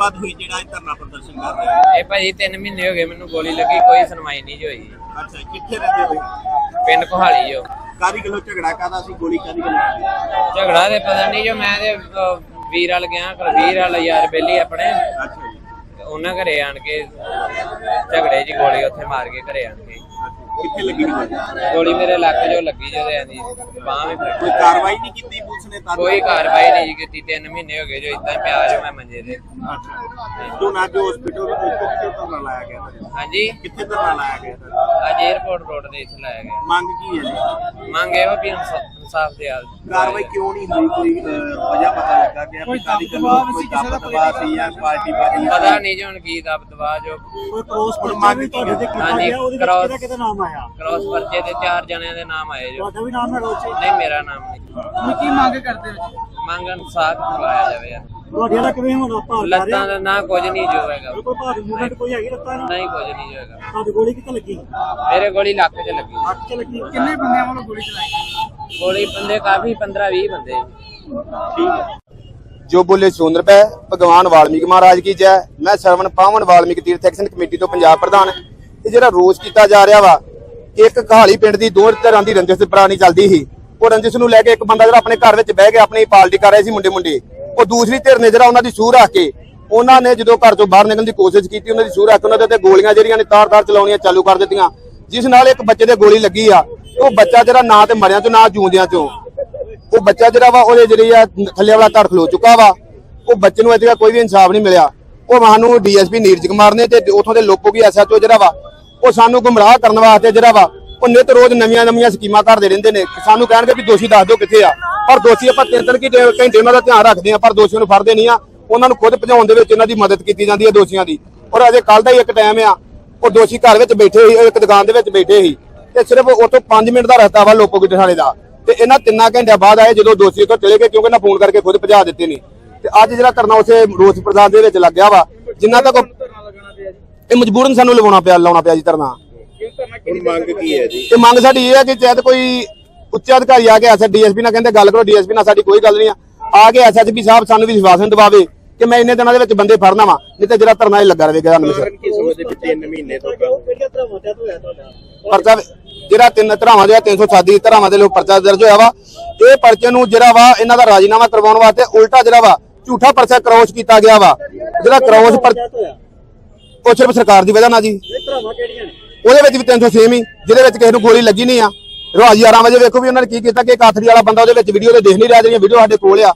ਗੱਲਬਾਤ ਹੋਈ ਜਿਹੜਾ ਇਹ ਧਰਨਾ ਪ੍ਰਦਰਸ਼ਨ ਕਰ ਰਿਹਾ ਹੈ? ਇਹ ਭਾਜੀ 3 ਮਹੀਨੇ ਹੋ ਗਏ ਮੈਨੂੰ ਗੋਲੀ ਲੱਗੀ ਕੋਈ ਸੁਣਵਾਈ ਨਹੀਂ ਜੀ ਹੋਈ। ਅੱਛਾ ਕਿੱਥੇ ਰਹਿੰਦੇ ਹੋ? ਪਿੰਡ ਕੋਹਾਲੀ ਜੋ ਕਾਦੀ ਗੱਲੋਂ ਝਗੜਾ ਕਾਦਾ ਸੀ ਗੋਲੀ ਕਾਦੀ ਗੱਲੋਂ? ਝਗੜਾ ਤੇ ਪਤਾ ਨਹੀਂ ਜੋ ਮੈਂ ਤੇ ਅਹ, ਵੀਰ ਵਾਲ ਗਿਆ ਵੀਰ ਵਾਲ ਯਾਰ ਬੇਲੀ ਆਪਣੇ। ਅੱਛਾ ਜੀ। ਉਹਨਾਂ ਘਰੇ ਆਣ ਕੇ ਝਗੜੇ ਜੀ ਗੋਲੀ ਉੱਥੇ ਮਾਰ ਕੇ ਘਰੇ ਆਣ ਕੇ। ਕਿੱਥੇ ਲੱਗੀ ਗੋਲੀ? ਗੋਲੀ ਮੇਰੇ ਲੱਕ ਜੋ ਲੱਗੀ ਜਦੋਂ ਆਂਦੀ ਬਾਹ ਵੀ ਫੜ। ਕੋਈ ਕਾਰਵਾਈ ਨਹੀਂ ਕੀਤੀ ਪੁਲਿਸ ਨੇ ਤਾਂ? ਕੋਈ ਕਾਰਵਾਈ ਨਹੀਂ ਜੀ ਕੀਤੀ 3 ਮਹੀਨੇ ਹੋ ਗਏ ਜੋ ਇਦਾਂ ਪਿਆ ਜੋ ਮੈਂ ਮੰਜੇ ਤੇ। ਜੋ ਨਾ ਜੋ ਹਸਪੀਟਲ ਵਿੱਚ ਕਿੱਥੇ ਧਰਨਾ ਲਾਇਆ ਗਿਆ ਤੁਹਾਡਾ? ਹਾਂਜੀ। ਕਿੱਥੇ ਧਰਨਾ ਲਾਇਆ ਗਿਆ ਤੁਹਾਡਾ? ਅੱਜ 에어ਪੋਰਟ ਰੋਡ ਦੇ ਇੱਥੇ ਲਾਇਆ ਗਿਆ। ਮੰਗ ਕੀ ਹੈ ਜੀ? ਮੰਗ ਇਹੋ ਵੀ ਇਨਸਾ- ਇਨਸਾਫ ਦੇ ਹਾਲ ਕਾਰਵਾਈ ਕਿਉਂ ਨਹੀਂ ਹੋਈ? ਕੋਈ ਵਜ੍ਹਾ ਪਤਾ ਲੱਗਾ ਗਿਆ ਕੋਈ ਕਾਦੀ ਗੱਲੋਂ ਕੋਈ ਦਬਾਅ ਦਬਾਅ ਸੀ ਜਾਂ ਪਾਰਟੀ ਬਾਜੀ ਪਤਾ ਨਹੀਂ ਜੋ ਹੁਣ ਕੀ ਦਬ ਦਵਾ ਜੋ ਕੋਈ ਕ੍ਰੋਸ ਪਰ ਮੰਗ ਤੁਹਾਡੇ ਤੇ ਹਾਂਜੀ ਕ੍ਰਾਸ ਕਿਹਦਾ ਨਾਮ ਆਇਆ? ਕ੍ਰਾਸ ਪਰਚੇ ਤੇ ਚਾਰ ਜਣਿਆਂ ਦੇ ਨਾਮ ਆਏ ਜੋ। ਤੁਹਾਡਾ ਵੀ ਨਾਮ ਹੈ ਰੋਚੇ ਨਹੀਂ ਮੇਰਾ ਨਾਮ ਨਹੀਂ। ਤੁਸੀਂ ਕੀ ਮੰਗ ਕਰਦੇ ਹੋ ਮੰਗ ਇਨਸਾਫ ਕਰਵਾਇਆ ਜਾਵੇ ਯਾਰ ਤੁਹਾਡੇ ਦਾ ਕਿਵੇਂ ਹੁਣ ਆਪਾਂ ਲੱਤਾਂ ਦਾ ਨਾ ਕੁਝ ਨਹੀਂ ਜੋ ਹੈਗਾ। ਕੋਈ ਭਾਰੀ ਮੂਵਮੈਂਟ ਕੋਈ ਹੈਗੀ ਲੱਤਾਂ ਨਾਲ? ਨਹੀਂ ਕੁਝ ਨਹੀਂ ਜੋ ਹੈਗਾ। ਤੁਹਾਡੀ ਗੋਲੀ ਕਿੱਥੇ ਲੱਗੀ? ਮੇਰੇ ਗੋਲੀ ਲੱਕ 'ਚ ਲੱਗੀ। ਅੱਖ 'ਚ ਲੱਗੀ। ਕਿੰਨੇ ਬੰਦਿਆਂ ਵੱਲੋਂ ਗੋਲੀ ਚਲਾਈ? ਗੋਲੀ ਬੰਦੇ ਕਾਫੀ 15 20 ਬੰਦੇ ਜੋ ਬੋਲੇ ਸੁੰਦਰ ਪੈ, ਭਗਵਾਨ ਵਾਲਮੀਕ ਮਹਾਰਾਜ ਕੀ ਜੈ। ਮੈਂ ਸਰਵਣ ਪਾਵਨ ਵਾਲਮੀਕ ਤੀਰਥ ਐਕਸ਼ਨ ਕਮੇਟੀ ਤੋਂ ਪੰਜਾਬ ਪ੍ਰਧਾਨ। ਇਹ ਜਿਹੜਾ ਰੋਸ ਕੀਤਾ ਜਾ ਰਿਹਾ ਵਾ ਇੱਕ ਕਹਾਲੀ ਪਿੰਡ ਦੀ ਦੋ ਤਰ੍ਹਾਂ ਦੀ ਰੰਜਿਸ਼ ਪੁਰਾਣੀ ਚੱਲਦੀ ਸੀ। ਉਹ ਰੰਜਿਸ਼ ਨੂੰ ਲੈ ਕੇ ਇੱਕ ਬੰਦਾ ਜਿਹੜਾ ਆਪਣੇ ਘਰ ਵਿੱਚ ਬਹਿ ਕੇ ਆਪਣੀ ਪਾਰਟੀ ਕਰ ਰਿਹਾ ਸੀ ਮੁੰਡੇ ਮੁੰਡੇ ਉਹ ਦੂਸਰੀ ਧਿਰ ਨੇ ਜਿਹੜਾ ਉਹਨਾਂ ਦੀ ਸੂਹ ਰੱਖ ਕੇ, ਉਹਨਾਂ ਨੇ ਜਦੋਂ ਘਰ ਤੋਂ ਬਾਹਰ ਨਿਕਲਣ ਦੀ ਕੋਸ਼ਿਸ਼ ਕੀਤੀ, ਉਹਨਾਂ ਦੀ ਸੂਹ ਰੱਖ ਕੇ ਉਹਨਾਂ ਦੇ ਉੱਤੇ ਗੋਲੀਆਂ ਜਿਹੜੀਆਂ ਨੇ ਤਾਰ-ਤਾਰ ਚਲਾਉਣੀਆਂ ਚਾਲੂ ਕਰ ਦਿੱਤੀਆਂ। ਜਿਸ ਨਾਲ ਇੱਕ ਬੱਚੇ ਦੇ ਗੋਲੀ ਲੱਗੀ ਆ। ਉਹ ਬੱਚਾ ਜਿਹੜਾ ਨਾ ਤੇ ਮਰਿਆਂ ਚੋਂ, ਨਾ ਜੂੰਦਿਆਂ ਚੋਂ। ਉਹ ਬੱਚਾ ਜਿਹੜਾ ਵਾ, ਉਹਦੇ ਜਿਹੜੀ ਆ, ਥੱਲੇ ਵਾਲਾ ਧੜ ਖਲੋ ਚੁੱਕਾ ਵਾ। ਉਹ ਬੱਚੇ ਨੂੰ ਅਜੇ ਤੱਕ ਕੋਈ ਵੀ ਇਨਸਾਫ ਨਹੀਂ ਮਿਲਿਆ। ਉਹ ਸਾਨੂੰ ਡੀਐਸਪੀ ਨੀਰਜ ਕੁਮਾਰ ਨੇ ਤੇ ਉਥੋਂ ਦੇ ਲੋਕੋ ਵੀ ਐਸਐਚਓ ਜਿਹੜਾ ਵਾ, ਉਹ ਸਾਨੂੰ ਗੁੰਮਰਾਹ ਕਰਨ ਵਾਸਤੇ ਜਿਹੜਾ ਵਾ, ਉਹ ਨਿਤ ਰੋਜ਼ ਨਵੀਆਂ ਨਵੀਆਂ ਸਕੀਮਾਂ ਘੜਦੇ ਰਹਿੰਦੇ ਨੇ। ਸਾਨੂੰ ਕਹਿਣਗੇ ਵੀ ਦੋਸ਼ੀ ਦੱਸ ਦਿਓ ਕਿੱਥੇ ਆ। ਪਰ ਦੋਸ਼ੀ ਆਪਾਂ ਤਿੰਨ ਤਿੰਨ ਘੰਟੇ ਘੰਟੇ ਉਹਨਾਂ ਦਾ ਧਿਆਨ ਰੱਖਦੇ ਆ, ਪਰ ਦੋਸ਼ੀਆਂ ਨੂੰ ਫੜਦੇ ਨਹੀਂ ਆ। ਉਹਨਾਂ ਨੂੰ ਖੁਦ ਭਜਾਉਣ ਦੇ ਵਿੱਚ ਉਹਨਾਂ ਦੀ ਮਦਦ ਕੀਤੀ ਜਾਂਦੀ ਹੈ ਦੋਸ਼ੀਆਂ ਦੀ। ਔਰ ਅਜੇ ਕੱਲ ਦਾ ਹੀ ਇੱਕ ਟਾਈਮ ਆ, ਉਹ ਦੋਸ਼ੀ ਘਰ ਵਿੱਚ ਬੈਠੇ ਸੀ, ਉਹ ਇੱਕ ਦੁਕਾਨ ਦੇ ਵਿੱਚ ਬੈਠੇ ਸੀ। ਤੇ ਸਿਰਫ ਉਤੋਂ 5 ਮਿੰਟ ਦਾ ਰਸਤਾ ਵਾ ਲੋਕੋ ਕਿਤੇ ਥਾਣੇ ਦਾ। ਤੇ ਇਹਨਾਂ ਤਿੰਨਾਂ ਘੰਟਿਆਂ ਬਾਅਦ ਆਏ ਜਦੋਂ ਦੋਸ਼ੀ ਤੋਂ ਚਲੇ ਗਏ ਕਿਉਂਕਿ ਇਹਨਾਂ ਫੋਨ ਕਰਕੇ ਖੁਦ ਭਜਾ ਦਿੱਤੇ ਨੇ। ਤੇ ਅੱਜ ਜਿਹੜਾ ਕਰਨਾ ਉਸੇ ਰੋਸ ਪ੍ਰਸਾਦ ਦੇ ਵਿੱਚ ਲੱਗਿਆ ਵਾ ਜਿੰਨਾ ਤੱਕ ਇਹ ਮਜਬੂਰਨ ਸਾਨੂੰ ਲਵਾਉਣਾ ਪਿਆ ਲਾਉਣਾ ਪਿਆ ਜੀ ਧਰਨਾ। ਮੰਗ ਕੀ ਹੈ ਜੀ? ਤੇ ਮੰਗ ਸਾਡੀ ਇਹ ਹੈ ਕਿ ਚਾਹੇ ਕੋਈ ਉੱਚ ਅਧਿਕਾਰੀ ਆ ਕੇ ਐਸਐ ਡੀਐਸਪੀ ਨਾਲ ਕਹਿੰਦੇ ਗੱਲ ਕਰੋ ਡੀਐਸਪੀ ਨਾਲ ਸਾਡੀ ਕੋਈ ਗੱਲ ਨਹੀਂ ਆ। ਆ ਕੇ ਐਸਐਸਪੀ ਸਾਹਿਬ ਸਾਨੂੰ ਵੀ ਵਿਸ਼ਵਾਸਨ ਦਿਵਾਵੇ। ਕਿ ਮੈਂ ਇੰਨੇ ਦਿਨਾਂ ਦੇ ਵਿੱਚ ਬੰਦੇ ਫੜਨਾ ਵਾ ਨਹੀਂ ਤੇ ਜਿਹੜਾ ਧਰਨਾ ਇਹ ਲੱਗਾ ਰਹੇਗਾ ਹਮੇਸ਼ਾ ਕੀ ਸਮਝਦੇ ਵੀ 3 ਮਹੀਨੇ ਤੋਂ ਕਿਹੜੀਆਂ ਤਰ੍ਹਾਂ ਮੋਟਿਆ ਤੋਂ ਹੋਇਆ ਤੁਹਾਡਾ? ਪਰਚਾ ਜਿਹੜਾ ਤਿੰਨ ਧਰਾਵਾਂ ਦੇ 307 ਦੀ ਧਰਾਵਾਂ ਦੇ ਲੋਕ ਪਰਚਾ ਦਰਜ ਹੋਇਆ ਵਾ। ਇਹ ਪਰਚੇ ਨੂੰ ਜਿਹੜਾ ਵਾ ਇਹਨਾਂ ਦਾ ਰਾਜੀਨਾਮਾ ਕਰਵਾਉਣ ਵਾਸਤੇ ਉਲਟਾ ਜਿਹੜਾ ਵਾ ਝੂਠਾ ਪਰਚਾ ਕਰੋਸ ਕੀਤਾ ਗਿਆ ਵਾ। ਜਿਹੜਾ ਕਰੋਸ ਪਰ ਉਹ ਸਿਰਫ ਸਰਕਾਰ ਦੀ ਵਜ੍ਹਾ ਨਾਲ ਜੀ। ਇਹ ਤਰ੍ਹਾਂ ਕਿਹੜੀਆਂ ਨੇ? ਉਹਦੇ ਵਿੱਚ ਵੀ 306 ਹੀ ਜਿਹਦੇ ਵਿੱਚ ਕਿਸੇ ਨੂੰ ਗੋਲੀ ਲੱਗੀ ਨਹੀਂ ਆ। ਰਾਜੀ 11 ਵਜੇ ਵੇਖੋ ਵੀ ਉਹਨਾਂ ਨੇ ਕੀ ਕੀਤਾ ਕਿ ਕਾਥਰੀ ਵਾਲਾ ਬੰਦਾ ਉਹਦੇ ਵਿੱਚ ਵੀਡੀਓ ਦੇ ਦੇਖ ਨਹੀਂ ਰਿਹਾ ਜਿਹੜੀਆਂ ਵੀਡੀਓ ਸਾਡੇ ਕੋਲ ਆ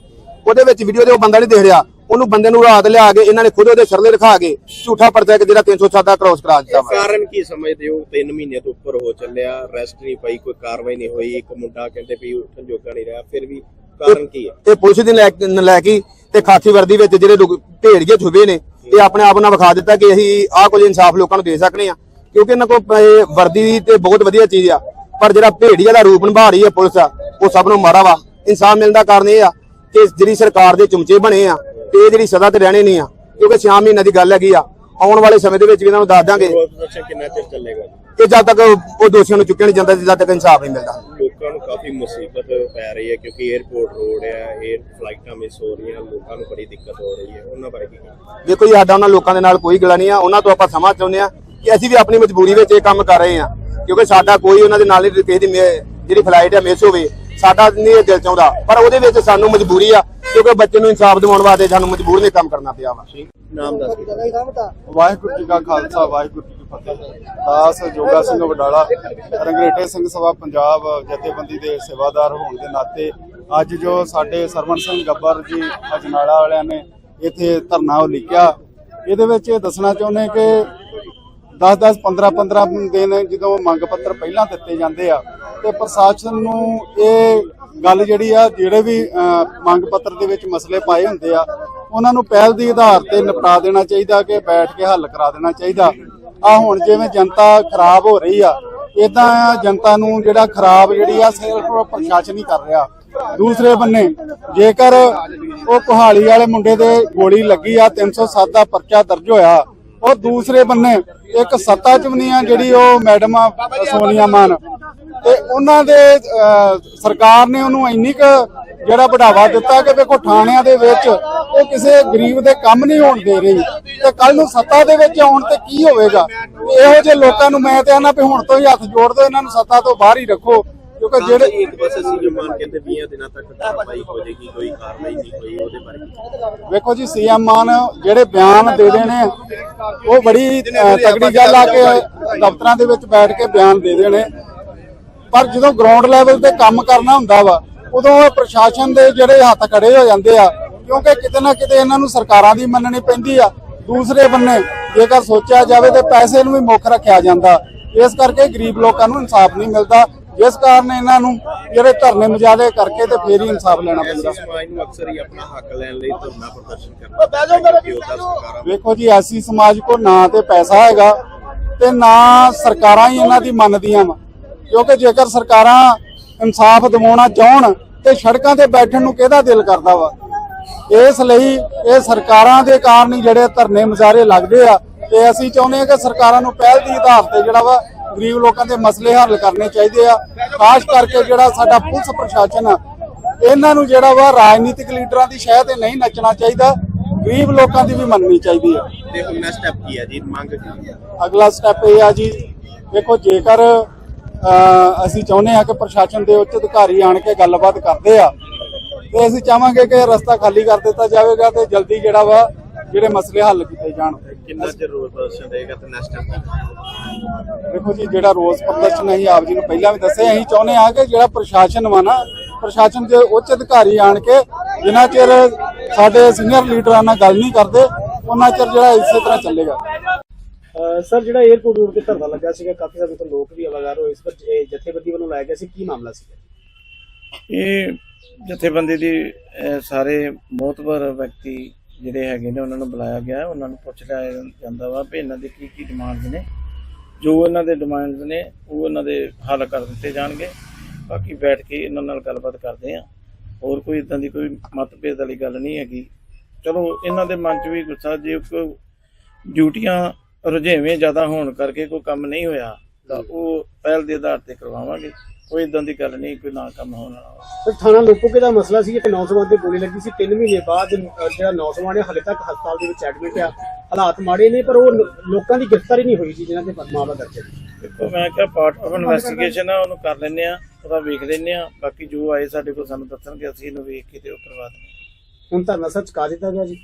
ਉਹਦੇ ਵਿੱਚ ਵੀਡੀਓ ਦੇ ਉਹ ਬੰਦਾ ਨਹੀਂ ਦੇਖ ਰਿਹਾ। ਉਹਨੂੰ ਬੰਦੇ ਨੂੰ ਰਾਤ ਲਿਆ ਕੇ ਇਹਨਾਂ ਨੇ ਖੁਦ ਉਹਦੇ ਸਰਲੇ ਰਖਾ ਕੇ ਝੂਠਾ ਪਰਚਾ ਕਿ ਜਿਹੜਾ 307 ਦਾ ਕ੍ਰੋਸ ਕਰਾ ਦਿੱਤਾ ਵਾ। ਕਾਰਨ ਕੀ ਸਮਝਦੇ ਹੋ? 3 ਮਹੀਨੇ ਤੋਂ ਉੱਪਰ ਹੋ ਚੱਲਿਆ ਰੈਸਟ ਨਹੀਂ ਪਈ ਕੋਈ ਕਾਰਵਾਈ ਨਹੀਂ ਹੋਈ ਇੱਕ ਮੁੰਡਾ ਕਹਿੰਦੇ ਵੀ ਉੱਠਣ ਜੋਗਾ ਨਹੀਂ ਰਿਹਾ ਫਿਰ ਵੀ ਕਾਰਨ ਕੀ ਹੈ? ਇਹ ਪੁਲਿਸ ਦੀ ਲੈ ਕੇ- ਤੇ ਖਾਕੀ ਵਰਦੀ ਵਿੱਚ ਜਿਹੜੇ ਲੋਕ ਭੇੜੀਏ ਛੁਪੇ ਨੇ ਇਹ ਆਪਣੇ ਆਪ ਨਾਲ ਵਿਖਾ ਦਿੱਤਾ ਕਿ ਅਸੀਂ ਆਹ ਕੁਝ ਇਨਸਾਫ ਲੋਕਾਂ ਨੂੰ ਦੇ ਸਕਨੇ ਆ। ਕਿਉਂਕਿ ਇਹਨਾਂ ਕੋਲ ਇਹ ਵਰਦੀ ਤੇ ਬਹੁਤ ਵਧੀਆ ਚੀਜ਼ ਆ ਪਰ ਜਿਹੜਾ ਭੇੜੀਆ ਦਾ ਰੂਪ ਨਿਭਾ ਰਹੀ ਹੈ ਪੁਲਿਸ ਆ ਉਹ ਸਭ ਨੂੰ ਮਾਰਾ ਵਾ। ਇਨਸਾਫ ਮਿਲਣ ਦਾ ਕਾਰਨ ਇਹ ਆ ਕਿ ਜਿਹੜੀ ਸਰਕਾਰ ਦੇ ਚਮਚੇ ਬਣੇ ਆ ਤੇ ਜਿਹੜੀ ਸਦਾ ਤੇ ਰਹਿਣੀ ਨਹੀਂ ਆ ਕਿਉਂਕਿ 6 ਮਹੀਨੇ ਦੀ ਗੱਲ ਹੈਗੀ ਆ ਆਉਣ ਵਾਲੇ ਸਮੇਂ ਦੇ ਵਿੱਚ ਵੀ ਇਹਨਾਂ ਨੂੰ ਦੱਸ ਦਾਂਗੇ। ਵਿਰੋਧ ਜਦ ਤੱਕ ਉਹ ਦੋਸ਼ੀਆਂ ਨੂੰ ਚੁੱਕਿਆ ਨਹੀਂ ਜਾਂਦਾ ਜਦ ਤੱਕ ਇਨਸਾਫ ਨਹੀਂ ਮਿਲਦਾ। ਲੋਕਾਂ ਨੂੰ ਕਾਫੀ ਮੁਸੀਬਤ ਪੈ ਰਹੀ ਹੈ ਕਿਉਂਕਿ 에어ਪੋਰਟ ਰੋਡ ਹੈ 에ਅਰ ਫਲਾਈਟਾਂ ਮਿਸ ਹੋ ਰਹੀਆਂ ਲੋਕਾਂ ਨੂੰ ਬੜੀ ਦਿੱਕਤ ਹੋ ਰਹੀ ਹੈ। ਉਹਨਾਂ ਬਾਰੇ ਕੀ ਕਹਿਣਾ? ਦੇਖੋ ਜੀ ਸਾਡਾ ਉਹਨਾਂ ਲੋਕਾਂ ਦੇ ਨਾਲ ਕੋਈ ਗੱਲ ਨਹੀਂ ਆ। ਉਹਨਾਂ ਤੋਂ ਆਪਾਂ ਸਮਾਂ ਚਾਹੁੰਦੇ ਆ ਕਿ ਅਸੀਂ ਵੀ ਆਪਣੀ ਮਜਬੂਰੀ ਵਿੱਚ ਇਹ ਕੰਮ ਕਰ ਰਹੇ ਆ ਕਿਉਂਕਿ ਸਾਡਾ ਕੋਈ ਉਹਨਾਂ ਦੇ ਨਾਲ ਕਿਸੇ ਦੀ ਜਿਹੜੀ ਫਲਾਈਟ ਹੈ ਮਿਸ ਹੋਵੇ ਸਾਡਾ ਨਹੀਂ ਇਹ ਦਿਲ ਚਾਹੁੰਦਾ। ਪਰ ਉਹਦੇ ਵਿੱਚ ਸਾਨੂੰ ਮਜਬੂਰੀ ਆ ਕਿਉਂਕਿ ਬੱਚੇ ਨੂੰ ਇਨਸਾਫ ਦਿਵਾਉਣ ਵਾਸਤੇ ਸਾਨੂੰ ਮਜਬੂਰ ਨੇ ਕੰਮ ਕਰਨਾ ਪਿਆ ਵਾ। ਨਾਮ ਦੱਸ ਵਾਹਿਗੁਰੂ ਜੀ ਕਾ ਖਾਲਸਾ ਵਾਹਿਗੁਰੂ ਜੀ ਕੀ ਫਤਿਹ। ਦਾਸ ਜੋਗਾ ਸਿੰਘ ਵਡਾਲਾ ਰੰਗਰੇਟੇ ਸਿੰਘ ਸਭਾ ਪੰਜਾਬ ਜਥੇਬੰਦੀ ਦੇ ਸੇਵਾਦਾਰ ਹੋਣ ਦੇ ਨਾਤੇ ਅੱਜ ਜੋ ਸਾਡੇ ਸਰਵਣ ਸਿੰਘ ਗੱਬਰ ਜੀ ਅਜਨਾਲਾ ਵਾਲਿਆਂ ਨੇ ਇੱਥੇ ਧਰਨਾ ਉਲੀਕਿਆ ਇਹਦੇ ਵਿੱਚ ਇਹ ਦੱਸਣਾ ਚਾਹੁੰਦੇ ਕਿ 10 10 15 15 ਦਿਨ ਜਦੋਂ ਮੰਗ ਪੱਤਰ ਪਹਿਲਾਂ ਦਿੱਤੇ ਜਾਂਦੇ ਆ ਤੇ ਪ੍ਰਸ਼ਾਸਨ ਨੂੰ ਇਹ ਗੱਲ ਜਿਹੜੀ ਆ, ਜਿਹੜੇ ਵੀ ਮੰਗ ਪੱਤਰ ਦੇ ਵਿੱਚ ਮਸਲੇ ਪਾਏ ਹੁੰਦੇ ਆ, ਉਹਨਾਂ ਨੂੰ ਪਹਿਲ ਦੀ ਆਧਾਰ ਤੇ ਨਿਪਟਾ ਦੇਣਾ ਚਾਹੀਦਾ ਕਿ ਬੈਠ ਕੇ ਹੱਲ ਕਰਾ ਦੇਣਾ ਚਾਹੀਦਾ। ਆ ਹੁਣ ਜਿਵੇਂ ਜਨਤਾ ਖਰਾਬ ਹੋ ਰਹੀ ਆ ਇਦਾਂ ਜਨਤਾ ਨੂੰ ਜਿਹੜਾ ਖਰਾਬ ਜਿਹੜੀ ਆ, ਸਿਰਫ ਪ੍ਰਸ਼ਾਸਨ ਹੀ ਕਰ ਰਿਹਾ। ਦੂਸਰੇ ਬੰਨੇ, ਜੇਕਰ ਉਹ ਕੁਹਾਲੀ ਵਾਲੇ ਮੁੰਡੇ ਦੇ ਗੋਲੀ ਲੱਗੀ ਆ 307 ਦਾ ਪਰਚਾ ਦਰਜ ਹੋਇਆ ਉਹ ਦੂਸਰੇ ਬੰਨੇ, ਇੱਕ ਸੱਤਾ ਚ ਵੀ ਨਹੀਂ ਆ ਜਿਹੜੀ ਉਹ ਮੈਡਮ ਆ, ਸੋਨੀਆ ਮਾਨ। ਤੇ ਉਹਨਾਂ ਦੇ ਸਰਕਾਰ ਨੇ ਉਹਨੂੰ ਇੰਨੀ ਕੁ ਜਿਹੜਾ ਵਧਾਵਾ ਦਿੱਤਾ ਕਿ ਵੇਖੋ ਥਾਣਿਆਂ ਦੇ ਵਿੱਚ ਉਹ ਕਿਸੇ ਗਰੀਬ ਦੇ ਕੰਮ ਨਹੀਂ ਹੋਣ ਦੇ ਰਹੀ। ਤੇ ਕੱਲ ਨੂੰ ਸੱਤਾ ਦੇ ਵਿੱਚ ਆਉਣ ਤੇ ਕੀ ਹੋਵੇਗਾ? ਇਹੋ ਜਿਹੇ ਲੋਕਾਂ ਨੂੰ ਮੈਂ ਤੇ ਆਨਾ ਵੀ ਹੁਣ ਤੋਂ ਹੀ ਹੱਥ ਜੋੜ ਦਿਓ ਇਹਨਾਂ ਨੂੰ ਸੱਤਾ ਤੋਂ ਬਾਹਰ ਹੀ ਰੱਖੋ। ਕਿਉਂਕਿ ਜਿਹੜੇ ਇੱਕ ਪਾਸੇ ਸੀ ਮਾਨ ਕਹਿੰਦੇ 20 ਦਿਨਾਂ ਤੱਕ ਕਾਰਵਾਈ ਹੋ ਜਾਏਗੀ ਕੋਈ ਕਾਰਵਾਈ ਨਹੀਂ ਹੋਈ ਉਹਦੇ ਬਾਰੇ? ਵੇਖੋ ਜੀ ਸੀਐਮ ਮਾਨ ਜਿਹੜੇ ਬਿਆਨ ਦੇ ਦੇਣੇ ਉਹ ਬੜੀ ਤਗੜੀ ਗੱਲ ਆ ਕਿ ਦਫ਼ਤਰਾਂ ਦੇ ਵਿੱਚ ਬੈਠ ਕੇ ਬਿਆਨ ਦੇ ਦੇਣੇ ਪਰ ਜਦੋਂ ਗਰਾਊਂਡ ਲੈਵਲ ਤੇ ਕੰਮ ਕਰਨਾ ਹੁੰਦਾ ਵਾ ਉਦੋਂ ਇਹ ਪ੍ਰਸ਼ਾਸਨ ਦੇ ਜਿਹੜੇ ਹੱਥ ਖੜੇ ਹੋ ਜਾਂਦੇ ਆ ਕਿਉਂਕਿ ਕਿਤੇ ਨਾ ਕਿਤੇ ਇਹਨਾਂ ਨੂੰ ਸਰਕਾਰਾਂ ਦੀ ਮੰਨਣੀ ਪੈਂਦੀ ਆ। ਦੂਸਰੇ ਬੰਨੇ ਜੇਕਰ ਸੋਚਿਆ ਜਾਵੇ ਤੇ ਪੈਸੇ ਨੂੰ ਵੀ ਮੁੱਖ ਰੱਖਿਆ ਜਾਂਦਾ। ਇਸ ਕਰਕੇ ਗਰੀਬ ਲੋਕਾਂ ਨੂੰ ਇਨਸਾਫ ਨਹੀਂ ਮਿਲਦਾ। ਜਿਸ ਕਾਰਨ ਇਹਨਾਂ ਨੂੰ ਜਿਹੜੇ ਧਰਨੇ ਮੁਜਾਹਦੇ ਕਰਕੇ ਤੇ ਫੇਰ ਹੀ ਇਨਸਾਫ ਲੈਣਾ ਪੈਂਦਾ ਸਮਾਜ ਨੂੰ ਅਕਸਰ ਹੀ ਆਪਣਾ ਹੱਕ ਲੈਣ ਲਈ ਧਰਨਾ ਪ੍ਰਦਰਸ਼ਨ ਕਰਨਾ ਵੇਖੋ ਜੀ ਐਸੀ ਸਮਾਜ ਕੋ ਨਾ ਤੇ ਪੈਸਾ ਹੈਗਾ ਤੇ ਨਾ ਸਰਕਾਰਾਂ ਹੀ ਇਹਨਾਂ ਦੀ ਮੰਨਦੀਆਂ ਵਾ। ਕਿਉਂਕਿ ਜੇਕਰ ਸਰਕਾਰਾਂ ਇਨਸਾਫ ਦਿਵਾਉਣਾ ਚਾਹਣ ਤੇ ਸੜਕਾਂ ਤੇ ਬੈਠਣ ਨੂੰ ਕਿਹਦਾ ਦਿਲ ਕਰਦਾ ਵਾ? ਇਸ ਲਈ ਇਹ ਸਰਕਾਰਾਂ ਦੇ ਕਾਰਨ ਹੀ ਜਿਹੜੇ ਧਰਨੇ ਮੁਜ਼ਾਹਰੇ ਲੱਗਦੇ ਆ ਤੇ ਅਸੀਂ ਚਾਹੁੰਦੇ ਹਾਂ ਕਿ ਸਰਕਾਰਾਂ ਨੂੰ ਪਹਿਲ ਦੀ ਆਧਾਰ ਤੇ ਜਿਹੜਾ ਵਾ ਗਰੀਬ ਲੋਕਾਂ ਦੇ ਮਸਲੇ ਹੱਲ ਕਰਨੇ ਚਾਹੀਦੇ ਆ। ਖਾਸ ਕਰਕੇ ਜਿਹੜਾ ਸਾਡਾ ਪੁਲਿਸ ਪ੍ਰਸ਼ਾਸਨ ਆ ਇਹਨਾਂ ਨੂੰ ਜਿਹੜਾ ਵਾ ਰਾਜਨੀਤਿਕ ਲੀਡਰਾਂ ਦੀ ਸ਼ਹਿ ਤੇ ਨਹੀਂ ਨੱਚਣਾ ਚਾਹੀਦਾ। ਗਰੀਬ ਲੋਕਾਂ ਦੀ ਵੀ ਮੰਨਣੀ ਚਾਹੀਦੀ ਆ। ਤੇ ਹੁਣ ਨੈਕਸਟ ਸਟੈਪ ਕੀ ਹੈ ਜੀ? ਮੰਗ ਕੀ ਹੈ ਅਗਲਾ ਸਟੈਪ ਇਹ ਆ ਜੀ ਦੇਖੋ ਜੇਕਰ ਅਸੀਂ ਚਾਹੁੰਦੇ ਆ ਕਿ ਪ੍ਰਸ਼ਾਸਨ ਦੇ ਉੱਚ ਅਧਿਕਾਰੀ ਆਣ ਕੇ ਗੱਲਬਾਤ ਕਰਦੇ ਆ ਤੇ ਅਸੀਂ ਚਾਹਾਂਗੇ ਕਿ ਰਸਤਾ ਖਾਲੀ ਕਰ ਦਿੱਤਾ ਜਾਵੇਗਾ ਤੇ ਜਲਦੀ ਜਿਹੜਾ ਵਾ ਜਿਹੜੇ ਮਸਲੇ ਹੱਲ ਕੀਤੇ ਜਾਣ? ਕਿੰਨਾ ਚਿਰ ਰੋਜ਼ ਪ੍ਰਦਰਸ਼ਨ ਰਹੇਗਾ ਤੇ ਨੈਕਸਟ ਸਟੈਪ ਦੇਖੋ ਜੀ ਜਿਹੜਾ ਰੋਜ਼ ਪ੍ਰਦਰਸ਼ਨ ਅਸੀਂ ਆਪ ਜੀ ਨੂੰ ਪਹਿਲਾਂ ਵੀ ਦੱਸਿਆ ਅਸੀਂ ਚਾਹੁੰਦੇ ਆ ਕਿ ਜਿਹੜਾ ਪ੍ਰਸ਼ਾਸਨ ਵਾ ਨਾ ਪ੍ਰਸ਼ਾਸਨ ਦੇ ਉੱਚ ਅਧਿਕਾਰੀ ਆਣ ਕੇ ਜਿੰਨਾ ਚਿਰ ਸਾਡੇ ਸੀਨੀਅਰ ਲੀਡਰਾਂ ਨਾਲ ਗੱਲ ਨਹੀਂ ਕਰਦੇ ਉਹਨਾਂ ਚਿਰ ਜਿਹੜਾ ਇਸੇ ਤਰ੍ਹਾਂ ਚੱਲੇਗਾ। ਸਰ ਜਿਹੜਾ 에어ਪੋਰਟ ਰੋਡ ਤੇ ਧਰਨਾ ਲੱਗਾ ਸੀਗਾ ਕਾਫੀ ਸਾਰੇ ਤੋਂ ਲੋਕ ਵੀ ਆਵਾਜ਼ਾਰ ਹੋਏ ਇਸ ਪਰ ਜਥੇਬੰਦੀ ਵੱਲੋਂ ਲਾਇਆ ਗਿਆ ਸੀ ਕੀ ਮਾਮਲਾ ਸੀਗਾ ਇਹ ਜਥੇਬੰਦੀ ਦੀ ਸਾਰੇ ਮੋਤਬਰ ਵਿਅਕਤੀ ਜਿਹੜੇ ਹੈਗੇ ਨੇ ਉਹਨਾਂ ਨੂੰ ਬੁਲਾਇਆ ਗਿਆ। ਉਹਨਾਂ ਨੂੰ ਪੁੱਛ ਲਿਆ ਜਾਂਦਾ ਵਾ ਵੀ ਇਹਨਾਂ ਦੇ ਕੀ ਕੀ ਡਿਮਾਂਡਸ ਨੇ। ਜੋ ਇਹਨਾਂ ਦੇ ਡਿਮਾਂਡਸ ਨੇ ਉਹ ਇਹਨਾਂ ਦੇ ਹੱਲ ਕਰ ਦਿੱਤੇ ਜਾਣਗੇ। ਬਾਕੀ ਬੈਠ ਕੇ ਇਹਨਾਂ ਨਾਲ ਗੱਲਬਾਤ ਕਰਦੇ ਆ। ਹੋਰ ਕੋਈ ਇਦਾਂ ਦੀ ਕੋਈ ਮਤਭੇਦ ਵਾਲੀ ਗੱਲ ਨਹੀਂ ਹੈਗੀ। ਚਲੋ ਇਹਨਾਂ ਦੇ ਮਨ 'ਚ ਵੀ ਗੁੱਸਾ ਜੇ ਕੋਈ ਡਿਊਟੀਆਂ ਰੁਝੇਵੇਂ ਜ਼ਿਆਦਾ ਹੋਣ ਕਰਕੇ ਕੋਈ ਕੰਮ ਨਹੀਂ ਹੋਇਆ ਤਾਂ ਉਹ ਪਹਿਲ ਦੇ ਆਧਾਰ ਤੇ ਕਰਵਾਵਾਂਗੇ। ਕੋਈ ਇਦਾਂ ਦੀ ਗੱਲ ਨਹੀਂ ਕੋਈ ਨਾ ਕੰਮ ਹੋਣ ਵਾਲਾ। ਸਰ ਥਾਣਾ ਲੋਕੋਕੇ ਦਾ ਮਸਲਾ ਸੀ ਕਿ ਨੌਜਵਾਨ ਤੇ ਗੋਲੀ ਲੱਗੀ ਸੀ। 3 ਮਹੀਨੇ ਬਾਅਦ ਅਹ, ਜਿਹੜਾ ਨੌਜਵਾਨ ਹੈ ਹਲੇ ਤੱਕ ਹਸਪਤਾਲ ਦੇ ਵਿੱਚ ਐਡਮਿਟ ਆ। ਹਾਲਾਤ ਮਾੜੇ ਨੇ ਪਰ ਉਹ ਲੋ- ਲੋਕਾਂ ਦੀ ਗ੍ਰਿਫਤਾਰੀ ਨਹੀਂ ਹੋਈ ਜੀ ਜਿਨ੍ਹਾਂ ਦੇ ਮਾਮਲਾ ਦਰਜ ਹੈ ਦੇਖੋ ਮੈਂ ਕਿਹਾ ਪਾਰਟ ਆਫ ਇਨਵੈਸਟੀਗੇਸ਼ਨ ਆ ਉਹਨੂੰ ਕਰ ਲੈਂਦੇ ਆ ਉਹਦਾ ਵੇਖ ਲੈਂਦੇ ਆ। ਬਾਕੀ ਜੋ ਆਏ ਸਾਡੇ ਕੋਲ ਸਾਨੂੰ ਦੱਸਣਗੇ ਅਸੀਂ ਇਹਨੂੰ ਵੇਖ ਕੇ ਤੇ ਉਹ ਕਰਵਾ ਦਿੰਦੇ ਹੁਣ ਧਰਨਾ ਸਰ ਚੁਕਾ ਦਿੱਤਾ ਗਿਆ ਜੀ।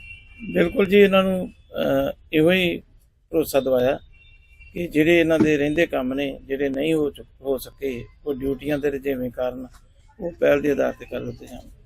ਬਿਲਕੁਲ ਜੀ ਇਹਨਾਂ ਨੂੰ ਅਹ, ਇਹੋ ਹੀ ਭਰੋਸਾ ਦਵਾਇਆ। ਕਿ ਜਿਹੜੇ ਇਹਨਾਂ ਦੇ ਰਹਿੰਦੇ ਕੰਮ ਨੇ, ਜਿਹੜੇ ਨਹੀਂ ਹੋ ਹੋ ਸਕੇ, ਉਹ ਡਿਊਟੀਆਂ ਦੇ ਰਜੇਵੇਂ ਕਾਰਨ, ਉਹ ਪਹਿਲ ਦੇ ਆਧਾਰ ਤੇ ਕਰ ਦਿੱਤੇ ਜਾਣ